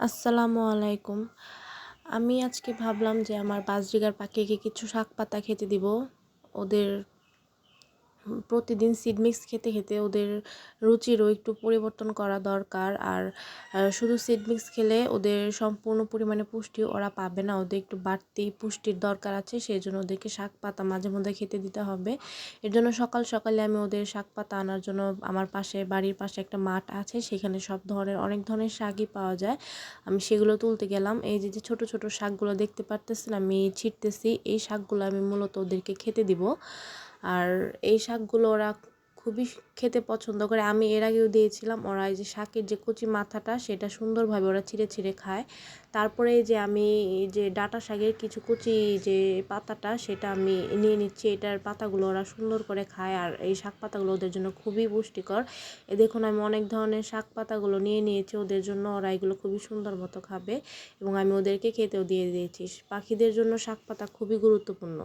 আসসালামু আলাইকুম। আমি আজকে ভাবলাম যে আমার বাজরিগার পাখিকে কিছু শাক পাতা খেতে দিব। ওদের প্রতিদিন সিড মিক্স খেতে খেতে ওদের রুচিরও একটু পরিবর্তন করা দরকার। আর শুধু সিড মিক্স খেলে ওদের সম্পূর্ণ পরিমাণে পুষ্টি ওরা পাবে না। ওদের একটু বাড়তি পুষ্টির দরকার আছে সেই জন্য ওদেরকে শাক পাতা মাঝে মধ্যে খেতে দিতে হবে। এর জন্য সকাল সকালে আমি ওদের শাক পাতা আনার জন্য আমার পাশে, বাড়ির পাশে একটা মাঠ আছে, সেখানে সব ধরনের, অনেক ধরনের শাকই পাওয়া যায়। আমি সেগুলো তুলতে গেলাম। এই যে যে ছোটো ছোটো শাকগুলো দেখতে পারতেছেন, আমি ছিটতেছি। এই শাকগুলো আমি মূলত ওদেরকে খেতে দিব। আর এই শাকগুলো ওরা খুবই খেতে পছন্দ করে। আমি এর আগেও দিয়েছিলাম, ওরা এই যে শাকের যে কচি মাথাটা, সেটা সুন্দরভাবে ওরা ছিঁড়ে ছিঁড়ে খায়। তারপরে যে আমি যে ডাটা শাকের কিছু কচি যে পাতাটা, সেটা আমি নিয়ে নিচ্ছি। এটার পাতাগুলো ওরা সুন্দর করে খায় আর এই শাক পাতাগুলো ওদের জন্য খুবই পুষ্টিকর। দেখুন, আমি অনেক ধরনের শাক পাতাগুলো নিয়ে নিয়েছি, ওদের জন্য ওরা এগুলো খুবই সুন্দর মতো খাবে এবং আমি ওদেরকে খেতেও দিয়ে দিয়েছি। পাখিদের জন্য শাক পাতা খুবই গুরুত্বপূর্ণ।